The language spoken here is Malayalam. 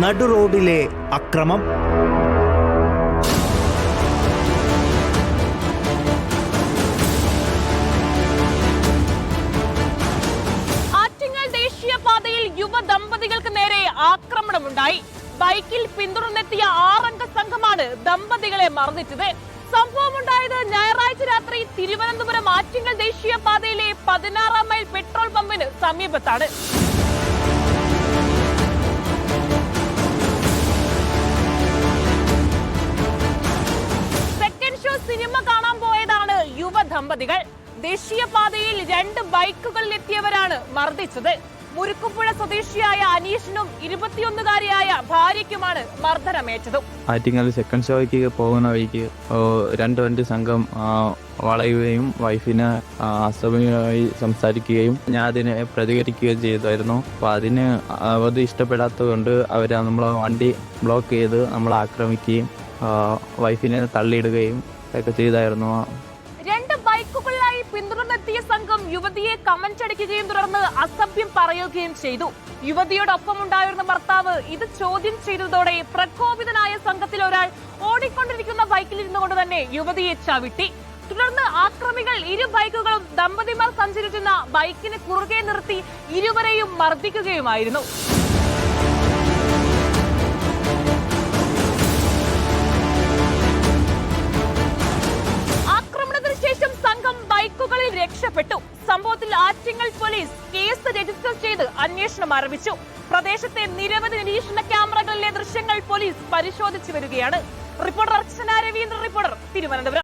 നടുറോഡിലെ അക്രമം. ആറ്റിങ്ങൽ ദേശീയപാതയിൽ യുവ ദമ്പതികൾക്ക് നേരെ ആക്രമണമുണ്ടായി. ബൈക്കിൽ പിന്തുടർന്നെത്തിയ ആറംഗ സംഘമാണ് ദമ്പതികളെ മർദ്ദിച്ചത് സംഭവമുണ്ടായത് ഞായറാഴ്ച രാത്രി തിരുവനന്തപുരം ആറ്റിങ്ങൽ ദേശീയപാതയിലെ പതിനാറാം മൈൽ പെട്രോൾ പമ്പിന് സമീപത്താണ്. ദമ്പതികൾ ദേശീയപാതയിൽ രണ്ട് ബൈക്കുകളിൽ എത്തിയവരാണ് മർദ്ദിച്ചത്. മുരുക്കുപുഴ സ്വദേശിയായ അനീഷിനും ഇരുപത്തിയൊന്നുകാരിയായ ഭാര്യയ്ക്കുമാണ് മർദ്ദനമേറ്റതും. ആറ്റിങ്ങൽ സെക്കൻഡ് ഷോയ്ക്ക് പോകുന്ന വഴിക്ക് രണ്ട് വണ്ടി സംഘം വളയുകയും വൈഫിനെ അസഭ്യമായി സംസാരിക്കുകയും ഞാൻ അതിനെ പ്രതികരിക്കുകയും ചെയ്തായിരുന്നു. അപ്പോൾ അതിന് അത് ഇഷ്ടപ്പെടാത്തതുകൊണ്ട് അവർ നമ്മളെ വണ്ടി ബ്ലോക്ക് ചെയ്ത് നമ്മളെ ആക്രമിക്കുകയും വൈഫിനെ തള്ളിയിടുകയും ഒക്കെ ചെയ്തായിരുന്നു. യുവതിയെ കമന്റടിക്കുകയും തുടർന്ന് അസഭ്യം പറയുകയും ചെയ്തു. യുവതിയോടൊപ്പം ഉണ്ടായിരുന്ന ഭർത്താവ് ഇത് ചോദ്യം ചെയ്തതോടെ പ്രകോപിതനായ സംഘത്തിൽ ഒരാൾ ഓടിക്കൊണ്ടിരിക്കുന്ന ബൈക്കിൽ ഇരുന്നുകൊണ്ട് തന്നെ യുവതിയെ ചവിട്ടി. തുടർന്ന് ആക്രമികൾ ഇരു ബൈക്കുകളും ദമ്പതിമാർ സഞ്ചരിച്ചിരുന്ന ബൈക്കിന് കുറുകെ നിർത്തി ഇരുവരെയും മർദ്ദിക്കുകയുമായിരുന്നു. ആക്രമണത്തിന് ശേഷം സംഘം ബൈക്കുകളിൽ രക്ഷപ്പെട്ടു. ആറ്റിങ്ങൽ പോലീസ് കേസ് രജിസ്റ്റർ ചെയ്ത് അന്വേഷണം ആരംഭിച്ചു. പ്രദേശത്തെ നിരവധി നിരീക്ഷണ ക്യാമറകളിലെ ദൃശ്യങ്ങൾ പോലീസ് പരിശോധിച്ചു വരികയാണ്. Reporter Archana Raveendra reporter Thiruvananthapuram.